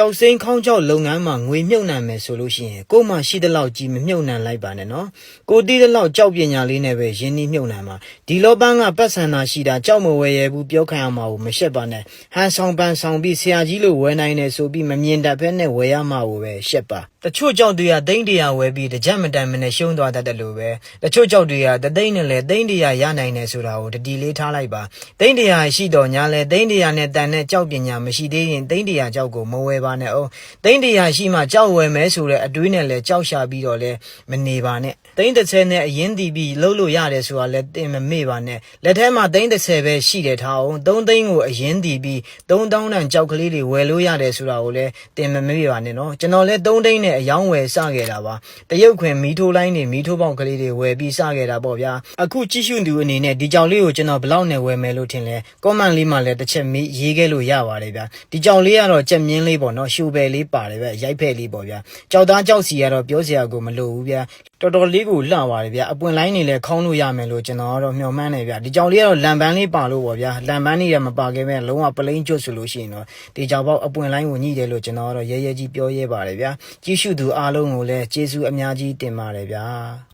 ကြောက်စိမ်းခေါင်းကြောက်လုပ်ငန်းမှာငွေမြုပ်နှံမယ်ဆိုလို့ရှိရင်ကို့မှာရှိတဲ့လောက်ကြီးမမြုပ်နှံလိုက်ပါနဲ့နော်ကိုတီးတဲ့လောက်ကြောက်ပညာလေးနဲ့ပဲရင်းနှီးမြုပ်နှံပါဒီလောပန်းကပတ်စံတာရှိတာကြောက်မဝယ်ရဘူးပြောခံရမှာကိုမရှက်ပါနဲ့ဟန်ဆောင်ပန်းဆောင်ပြီးဆရာကြီးလိုဝယ်နိုင်တယ်ဆိုပြီးမမြင်တတ်ဖက်နဲ့ဝယ်ရမှာကိုပဲရှက်ပါတချို့ကြောက်တွေကသိန်းတရာဝယ်ပြီးတကြက်မတန်မနဲ့ရှုံးသွားတတ်တယ်လို့ပဲတချို့ကြောက်တွေကတသိန်းနဲ့လဲသိန်းတရာရနိုင်တယ်ဆိုတာကိုတတိလေးထားလိုက်ပါသိန်းတရာရှိတော့ညာလဲသိန်းတရာနဲ့တန်တဲ့ကြောက်ပညာမရှိသေးရင်သိန်းတရာကြောက်ကိုမဝယ်ပါနဲ့အောင်သိန်းတရာရှိမှကြောက်ဝယ်မယ်ဆိုတဲ့အတွေးနဲ့လဲကြောက်ရှာပြီးတော့လဲမနေပါနဲ့သိန်းတစ်ဆယ်နဲ့အရင်တည်ပြီးလှုပ်လို့ရတယ်ဆိုတာလဲတင်မမေ့ပါနဲ့လက်ထဲမှာသိန်းတစ်ဆယ်ပဲရှိတယ်ထားအောင်သုံးသိန်းကိုအရင်တည်ပြီးသုံးတောင်းတန်ကြောက်ကလေးတွေဝယ်လို့ရတယ်ဆိုတာကိုလဲတင်မမေ့ပါနဲ့နော်ကျွန်တော်လဲသုံးသိန်းနဲ့အယောင်းဝယ်စခဲ့တာပါတရုတ်ခွင်မီးထိုးလိုင်းတွေမီးထိုးပေါက်ကလေးတွေဝယ်ပြီးစခဲ့တာပေါ့ဗျာအခုကြည့်ရှုသူအနေနဲ့ဒီကြောင်လေးကိုကျွန်တော်ဘယ်လောက်နဲ့ဝယ်မယ်လို့ထင်လဲ comment လေးမှာလည်းတစ်ချက်မေးရေးခဲ့လို့ရပါတယ်ဗျာဒီကြောင်လေးကတော့ကြက်မြင်းလေးပေါ့နော်ရှူပယ်လေးပါတယ်ဗျရိုက်ဖက်လေးပေါ့ဗျာကြောက်သားကြောက်စီကတော့ပြောစရာကိုမလိုဘူးဗျာတော်တော်လေးကိုလှပါတယ်ဗျာအပွင့်လိုင်းနေလဲခေါင်းလို့ရမယ်လို့ကျွန်တော်ကတော့မျှော်မှန်းနေဗျာဒီကြောင်လေးကတော့လံပန်းလေးပါလို့ပေါ့ဗျာလံပန်းလေးရမပါခဲ့မဲ့လုံးဝပလိန်ကျွတ်ဆိုလို့ရှိရင်တော့ဒီကြောင်ပေါက်အပွင့်လိုင်းကိုညှိတယ်လို့ကျွန်တော်ကတော့ရဲရဲကြီးပြောရဲပါတယ်ဗျာကြီးရှုသူအားလုံးကိုလည်းကျေးဇူးအများကြီးတင်ပါတယ်ဗျာ